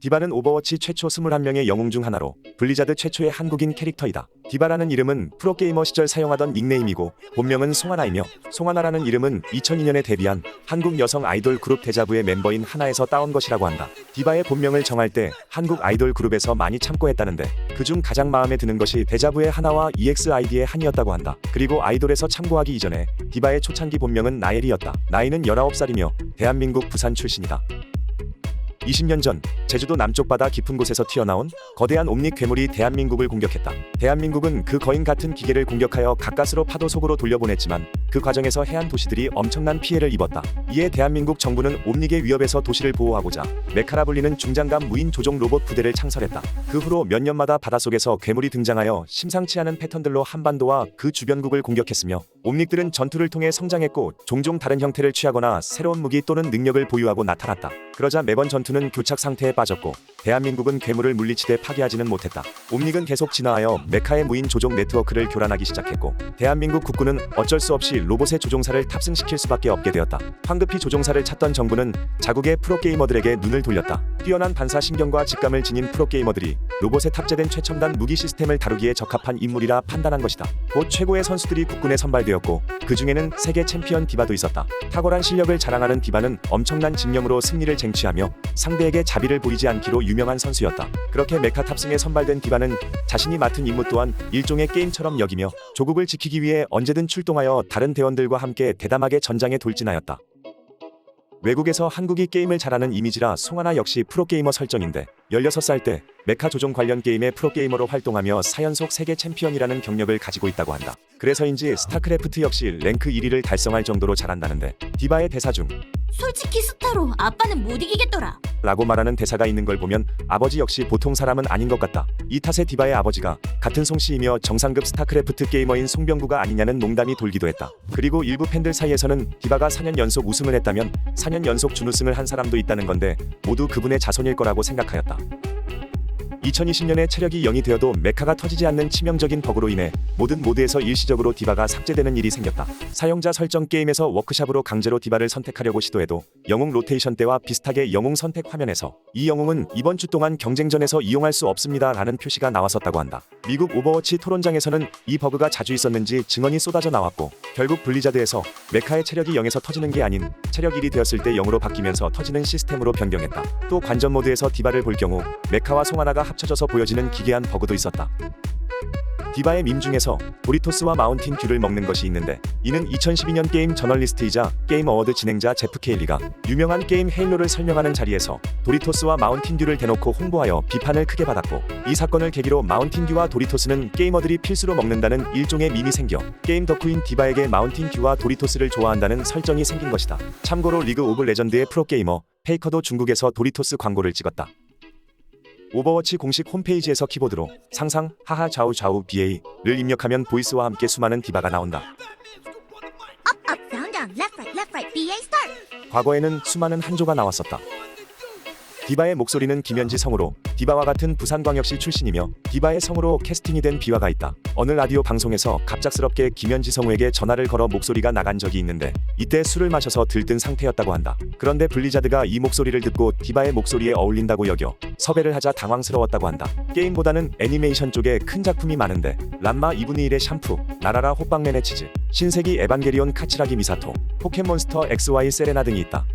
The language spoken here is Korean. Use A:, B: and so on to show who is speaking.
A: 디바는 오버워치 최초 21명의 영웅 중 하나로 블리자드 최초의 한국인 캐릭터이다. 디바라는 이름은 프로게이머 시절 사용하던 닉네임이고 본명은 송하나이며 송하나라는 이름은 2002년에 데뷔한 한국 여성 아이돌 그룹 데자부의 멤버인 하나에서 따온 것이라고 한다. 디바의 본명을 정할 때 한국 아이돌 그룹에서 많이 참고했다는데 그중 가장 마음에 드는 것이 데자부의 하나와 EXID의 한이었다고 한다. 그리고 아이돌에서 참고하기 이전에 디바의 초창기 본명은 나엘이었다. 나이는 19살이며 대한민국 부산 출신이다. 20년 전 제주도 남쪽 바다 깊은 곳에서 튀어나온 거대한 옴닉 괴물이 대한민국을 공격했다. 대한민국은 그 거인 같은 기계를 공격하여 가까스로 파도 속으로 돌려보냈지만 그 과정에서 해안 도시들이 엄청난 피해를 입었다. 이에 대한민국 정부는 옴닉의 위협에서 도시를 보호하고자 메카라 불리는 중장갑 무인 조종 로봇 부대를 창설했다. 그 후로 몇 년마다 바닷속에서 괴물이 등장하여 심상치 않은 패턴들로 한반도와 그 주변국을 공격했으며 옴닉들은 전투를 통해 성장했고 종종 다른 형태를 취하거나 새로운 무기 또는 능력을 보유하고 나타났다. 그러자 매번 전투는 교착 상태에 빠졌고 대한민국은 괴물을 물리치되 파괴하지는 못했다. 옴닉은 계속 진화하여 메카의 무인 조종 네트워크를 교란하기 시작했고 대한민국 국군은 어쩔 수 없이 로봇의 조종사를 탑승시킬 수밖에 없게 되었다. 황급히 조종사를 찾던 정부는 자국의 프로게이머들에게 눈을 돌렸다. 뛰어난 반사 신경과 직감을 지닌 프로게이머들이 로봇에 탑재된 최첨단 무기 시스템을 다루기에 적합한 인물이라 판단한 것이다. 곧 최고의 선수들이 국군에 선발되었고 그 중에는 세계 챔피언 디바도 있었다. 탁월한 실력을 자랑하는 디바는 엄청난 집념으로 승리를 쟁취하며 상대에게 자비를 보이지 않기로 유명한 선수였다. 그렇게 메카 탑승에 선발된 디바는 자신이 맡은 임무 또한 일종의 게임처럼 여기며 조국을 지키기 위해 언제든 출동하여 다른 대원들과 함께 대담하게 전장에 돌진하였다. 외국에서 한국이 게임을 잘하는 이미지라 송하나 역시 프로게이머 설정인데 16살 때 메카 조종 관련 게임의 프로게이머로 활동하며 4연속 세계 챔피언이라는 경력을 가지고 있다고 한다. 그래서인지 스타크래프트 역시 랭크 1위를 달성할 정도로 잘한다는데 디바의 대사 중
B: 솔직히 스타로 아빠는 못 이기겠더라.
A: 라고 말하는 대사가 있는 걸 보면 아버지 역시 보통 사람은 아닌 것 같다. 이 탓에 디바의 아버지가 같은 송씨이며 정상급 스타크래프트 게이머인 송병구가 아니냐는 농담이 돌기도 했다. 그리고 일부 팬들 사이에서는 디바가 4년 연속 우승을 했다면 4년 연속 준우승을 한 사람도 있다는 건데 모두 그분의 자손일 거라고 생각하였다. 2020년에 체력이 0이 되어도 메카가 터지지 않는 치명적인 버그로 인해 모든 모드에서 일시적으로 디바가 삭제되는 일이 생겼다. 사용자 설정 게임에서 워크샵으로 강제로 디바를 선택하려고 시도해도 영웅 로테이션 때와 비슷하게 영웅 선택 화면에서 이 영웅은 이번 주 동안 경쟁전에서 이용할 수 없습니다 라는 표시가 나왔었다고 한다. 미국 오버워치 토론장에서는 이 버그가 자주 있었는지 증언이 쏟아져 나왔고 결국 블리자드에서 메카의 체력이 0에서 터지는 게 아닌 체력 1이 되었을 때 0으로 바뀌면서 터지는 시스템으로 변경했다. 또 관전 모드에서 디바를 볼 경우 메카와 송하나가 합 쳐져서 보여지는 기괴한 버그도 있었다. 디바의 밈 중에서 도리토스와 마운틴 듀를 먹는 것이 있는데 이는 2012년 게임 저널리스트이자 게임 어워드 진행자 제프 케일리가 유명한 게임 헤일로를 설명하는 자리에서 도리토스와 마운틴 듀를 대놓고 홍보하여 비판을 크게 받았고 이 사건을 계기로 마운틴 듀와 도리토스는 게이머들이 필수로 먹는다는 일종의 밈이 생겨 게임 덕후인 디바에게 마운틴 듀와 도리토스를 좋아한다는 설정이 생긴 것이다. 참고로 리그 오브 레전드의 프로게이머 페이커도 중국에서 도리토스 광고를 찍었다. 오버워치 공식 홈페이지에서 키보드로 상상 하하 좌우 좌우 BA를 입력하면 보이스와 함께 수많은 디바가 나온다.
B: Up, up, down, down, left, right, left, right, BA start.
A: 과거에는 수많은 한조가 나왔었다. 디바의 목소리는 김현지 성우로 디바와 같은 부산광역시 출신이며 디바의 성우로 캐스팅이 된 비화가 있다. 어느 라디오 방송에서 갑작스럽게 김현지 성우에게 전화를 걸어 목소리가 나간 적이 있는데 이때 술을 마셔서 들뜬 상태였다고 한다. 그런데 블리자드가 이 목소리를 듣고 디바의 목소리에 어울린다고 여겨 섭외를 하자 당황스러웠다고 한다. 게임보다는 애니메이션 쪽에 큰 작품이 많은데 람마 2분의 1의 샴푸, 나라라 호빵맨의 치즈, 신세기 에반게리온 카츠라기 미사토, 포켓몬스터 XY 세레나 등이 있다.